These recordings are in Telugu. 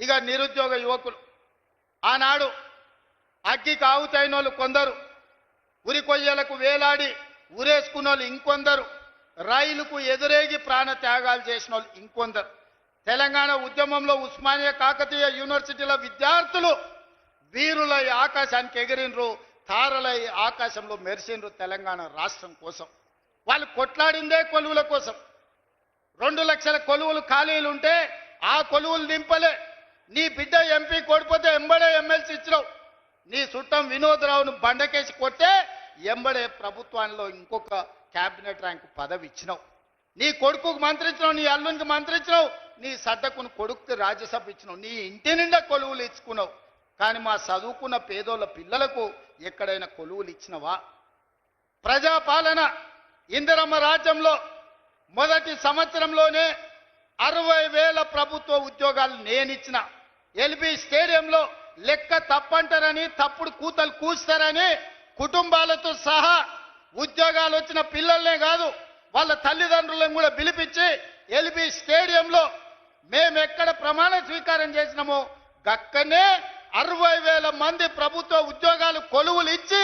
ఇక నిరుద్యోగ యువకులు. ఆనాడు అగ్గి కావుతైన వాళ్ళు కొందరు ఉరి కొయ్యలకు వేలాడి ఉరేసుకున్న వాళ్ళు ఇంకొందరు రైలుకు ఎదురేగి ప్రాణ త్యాగాలు చేసిన వాళ్ళు ఇంకొందరు. తెలంగాణ ఉద్యమంలో ఉస్మానియా కాకతీయ యూనివర్సిటీల విద్యార్థులు వీరులై ఆకాశానికి ఎగిరినరు తారలై ఆకాశంలో మెరిసినరు తెలంగాణ రాష్ట్రం కోసం. వాళ్ళు కొట్లాడిందే కొలువుల కోసం. రెండు లక్షల కొలువులు ఖాళీలు ఉంటే ఆ కొలువులు నింపలే. నీ బిడ్డ ఎంపీ కొడిపోతే ఎంబడే ఎమ్మెల్సీ ఇచ్చినావు. నీ చుట్టం వినోదరావును బండకేసి కొట్టే ఎంబడే ప్రభుత్వంలో ఇంకొక క్యాబినెట్ ర్యాంక్ పదవి ఇచ్చినావు. నీ కొడుకుకు మంత్రించినావు నీ అల్లునికి మంత్రించినావు నీ సడ్డకును కొడుకు రాజ్యసభ ఇచ్చినావు. నీ ఇంటి నిండా కొలువులు ఇచ్చుకున్నావు. కానీ మా చదువుకున్న పేదోళ్ళ పిల్లలకు ఎక్కడైనా కొలువులు ఇచ్చినవా? ప్రజాపాలన ఇందిరమ్మ రాజ్యంలో మొదటి సంవత్సరంలోనే అరవై వేల ప్రభుత్వ ఉద్యోగాలు నేనిచ్చిన. ఎల్బీ స్టేడియంలో లెక్క తప్పంటారని తప్పుడు కూతలు కూస్తారని కుటుంబాలతో సహా ఉద్యోగాలు వచ్చిన పిల్లల్నే కాదు వాళ్ళ తల్లిదండ్రులను కూడా పిలిపించి ఎల్బీ స్టేడియంలో మేము ఎక్కడ ప్రమాణ స్వీకారం చేసినామో గక్కనే అరవై వేల మంది ప్రభుత్వ ఉద్యోగాలు కొలువులు ఇచ్చి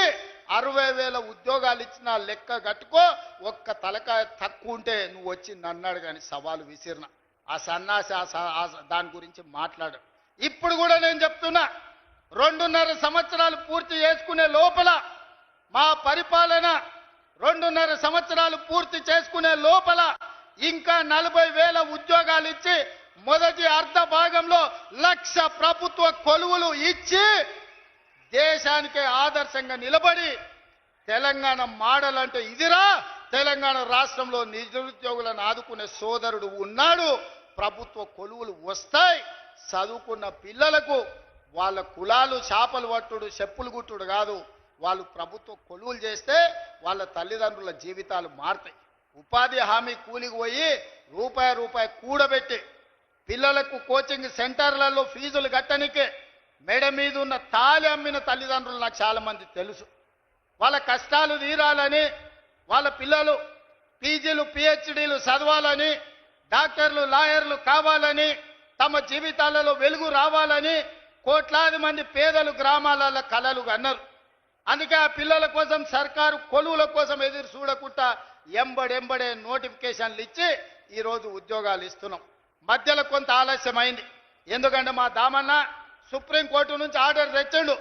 అరవై వేల ఉద్యోగాలు ఇచ్చిన లెక్క కట్టుకో ఒక్క తలకాయ తక్కువ ఉంటే నువ్వు వచ్చి నన్నాడు కానీ సవాలు విసిరిన. ఆ సన్నాసి ఆ దాని గురించి మాట్లాడు. ఇప్పుడు కూడా నేను చెప్తున్నా రెండున్నర సంవత్సరాలు పూర్తి చేసుకునే లోపల మా పరిపాలన రెండున్నర సంవత్సరాలు పూర్తి చేసుకునే లోపల ఇంకా నలభై వేల ఉద్యోగాలు ఇచ్చి మొదటి అర్ధ భాగంలో లక్ష ప్రభుత్వ కొలువులు ఇచ్చి దేశానికే ఆదర్శంగా నిలబడి తెలంగాణ మోడల్ అంటే ఇదిరా తెలంగాణ రాష్ట్రంలో నిరుద్యోగులను ఆదుకునే సోదరుడు ఉన్నాడు ప్రభుత్వ కొలువులు వస్తాయి. చదువుకున్న పిల్లలకు వాళ్ళ కులాలు చేపలు పట్టుడు చెప్పులు గుట్టుడు కాదు. వాళ్ళు ప్రభుత్వ కొలువులు చేస్తే వాళ్ళ తల్లిదండ్రుల జీవితాలు మారుతాయి. ఉపాధి హామీ కూలికి పోయి రూపాయి రూపాయి కూడబెట్టి పిల్లలకు కోచింగ్ సెంటర్లలో ఫీజులు కట్టనికే మెడ మీద ఉన్న తాలి అమ్మిన తల్లిదండ్రులు నాకు చాలామంది తెలుసు. వాళ్ళ కష్టాలు తీరాలని వాళ్ళ పిల్లలు పీజీలు పిహెచ్డీలు చదవాలని డాక్టర్లు లాయర్లు కావాలని తమ జీవితాలలో వెలుగు రావాలని కోట్లాది మంది పేదలు గ్రామాలలో కలలు అన్నారు అందుకే ఆ పిల్లల కోసం సర్కారు కొలువుల కోసం ఎదురు చూడకుండా ఎంబడెంబడే నోటిఫికేషన్లు ఇచ్చి ఈరోజు ఉద్యోగాలు ఇస్తున్నాం. మధ్యలో కొంత ఆలస్యమైంది. ఎందుకంటే మా దామన్న సుప్రీంకోర్టు నుంచి ఆర్డర్ తెచ్చిండు.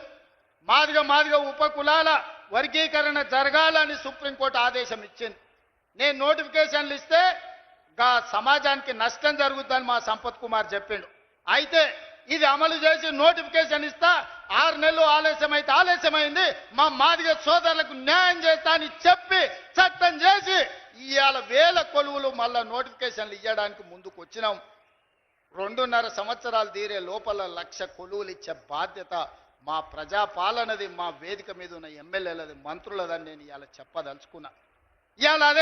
మాదిగ మాదిగ ఉపకులాల వర్గీకరణ జరగాలని సుప్రీంకోర్టు ఆదేశం ఇచ్చింది. నేను నోటిఫికేషన్లు ఇస్తే గా సమాజానికి నష్టం జరుగుతుందని మా సంపత్ కుమార్ చెప్పిండు. అయితే ఇది అమలు చేసి నోటిఫికేషన్ ఇస్తా ఆరు నెలలు ఆలస్యం అయితే ఆలస్యమైంది మా మాదిగ సోదరులకు న్యాయం చేస్తా అని చెప్పి చట్టం చేసి ఇవాళ వేల కొలువులు మళ్ళా నోటిఫికేషన్లు ఇవ్వడానికి ముందుకు వచ్చినాం. రెండున్నర సంవత్సరాలు తీరే లోపల లక్ష కొలువులు ఇచ్చే బాధ్యత మా ప్రజాపాలనది మా వేదిక మీద ఉన్న ఎమ్మెల్యేలది మంత్రులదని నేను ఇవాళ చెప్పదలుచుకున్నా. ఇవాళ అదే